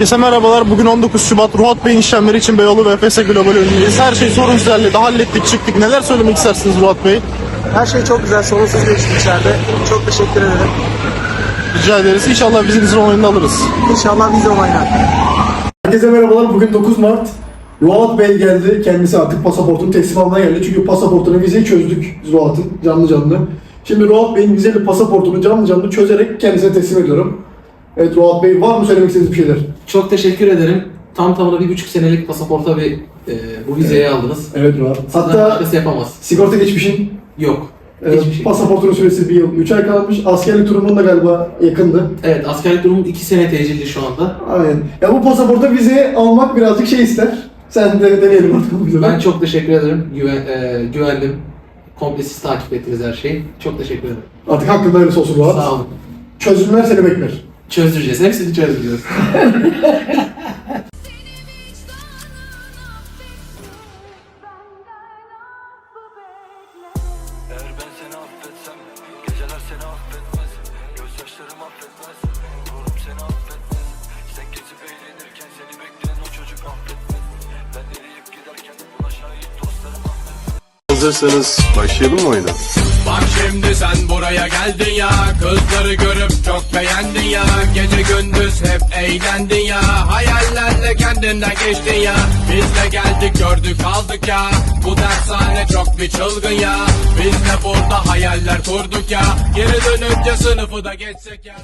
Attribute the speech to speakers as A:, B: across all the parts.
A: Herkese merhabalar. Bugün 19 Şubat Ruhat Bey'in işlemleri için Beyoğlu ve Efes'e global önündeyiz. Her şey sorun düzeldi. Hallettik, çıktık. Neler söylemek istersiniz Ruhat Bey?
B: Her şey çok güzel, sorunsuz geçti içeride. Çok teşekkür ederim.
A: Rica ederiz. İnşallah vizenizin onayını alırız.
B: İnşallah vize onaylar.
C: Herkese merhabalar. Bugün 9 Mart. Ruat Bey geldi. Kendisi artık pasaportunu teslim almaya geldi. Çünkü pasaportunu vizeyi çözdük Ruat'ın canlı canlı. Şimdi Ruat Bey'in vizeli pasaportunu canlı canlı çözerek kendisine teslim ediyorum. Evet Ruat Bey var mı söylemek istediğiniz bir şeyler?
D: Çok teşekkür ederim. Tam tamına bir buçuk senelik pasaporta bir e, bu vizeyi aldınız.
C: Evet Ruat.
D: Sizden
C: Hatta
D: başkası yapamaz.
C: sigorta geçmişin
D: Yok.
C: e,
D: Hiçbir şey.
C: pasaportunun süresi 1 yıl 3 ay kalmış. Askerlik durumun da galiba yakındı.
D: Evet askerlik durumum 2 sene tecilli şu anda.
C: Aynen. Ya bu pasaporta vize almak birazcık şey ister. Sen de deneyelim artık. bize.
D: Ben çok teşekkür ederim. Güven, e, güvendim. Komple siz takip ettiniz her şeyi. Çok teşekkür ederim.
C: Artık hakkında hayırlısı olsun Ruat.
D: Sağ olun.
C: Çözümler seni bekler.
D: Çözdüreceğiz. Hepsini çözdüreceğiz.
E: Eğer ben seni affetsem Geceler seni affetmez Gözyaşlarım affetmez Ruhum seni affetmez Sen gezip eğlenirken
F: Hazırsanız başlayalım mı oyuna?
G: Bak şimdi sen buraya geldin ya. Kızları görüp çok beğendin ya. Gece gündüz hep eğlendin ya. Hayallerle kendinden geçtin ya. Biz de geldik gördük aldık ya. Bu dershane çok bir çılgın ya. Biz de burada hayaller kurduk ya. Geri dönünce sınıfı da geçsek ya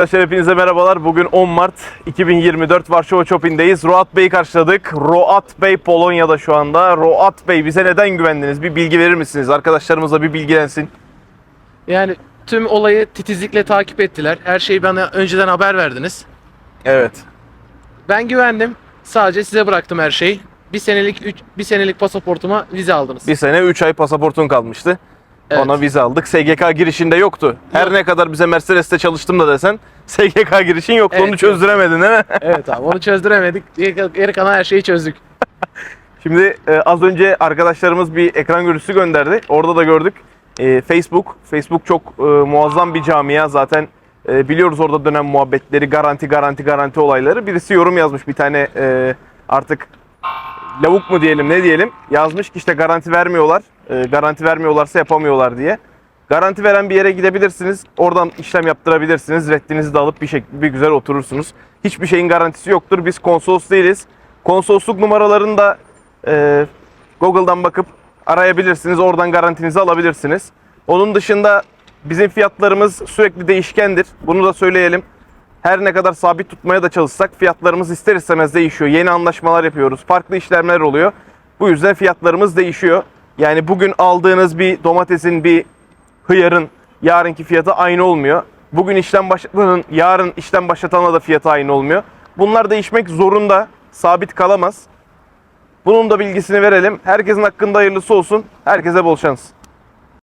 F: Arkadaşlar hepinize merhabalar. Bugün 10 Mart 2024 Varşova Chopin'deyiz. Roat Bey'i karşıladık. Roat Bey Polonya'da şu anda. Roat Bey bize neden güvendiniz? Bir bilgi verir misiniz? Arkadaşlarımız da bir bilgilensin.
H: Yani tüm olayı titizlikle takip ettiler. Her şeyi bana önceden haber verdiniz.
F: Evet.
H: Ben güvendim. Sadece size bıraktım her şeyi. Bir senelik üç, bir senelik pasaportuma vize aldınız.
F: Bir sene 3 ay pasaportun kalmıştı.
H: Evet.
F: Ona vize aldık. SGK girişinde yoktu. Her
H: Yok.
F: ne kadar bize Mercedes'te çalıştım da desen SGK girişin yoktu.
H: Evet,
F: Onu çözdüremedin değil mi?
H: Evet abi onu çözdüremedik. Geri geri kalan her şeyi çözdük.
F: Şimdi e, az önce arkadaşlarımız bir ekran görüntüsü gönderdi. Orada da gördük. E, Facebook. Facebook çok e, muazzam bir camia. Zaten e, biliyoruz orada dönen muhabbetleri, garanti garanti garanti olayları. Birisi yorum yazmış bir tane e, artık lavuk mu diyelim ne diyelim. Yazmış ki işte garanti vermiyorlar. E, garanti vermiyorlarsa yapamıyorlar diye. Garanti veren bir yere gidebilirsiniz. Oradan işlem yaptırabilirsiniz. Reddinizi de alıp bir, şek- bir güzel oturursunuz. Hiçbir şeyin garantisi yoktur. Biz konsolos değiliz. Konsolosluk numaralarını da e, Google'dan bakıp arayabilirsiniz. Oradan garantinizi alabilirsiniz. Onun dışında bizim fiyatlarımız sürekli değişkendir. Bunu da söyleyelim. Her ne kadar sabit tutmaya da çalışsak fiyatlarımız ister istemez değişiyor. Yeni anlaşmalar yapıyoruz. Farklı işlemler oluyor. Bu yüzden fiyatlarımız değişiyor. Yani bugün aldığınız bir domatesin, bir hıyarın yarınki fiyatı aynı olmuyor. Bugün işlem başlatanın yarın işlem başlatana da fiyatı aynı olmuyor. Bunlar değişmek zorunda. Sabit kalamaz. Bunun da bilgisini verelim. Herkesin hakkında hayırlısı olsun. Herkese bol şans.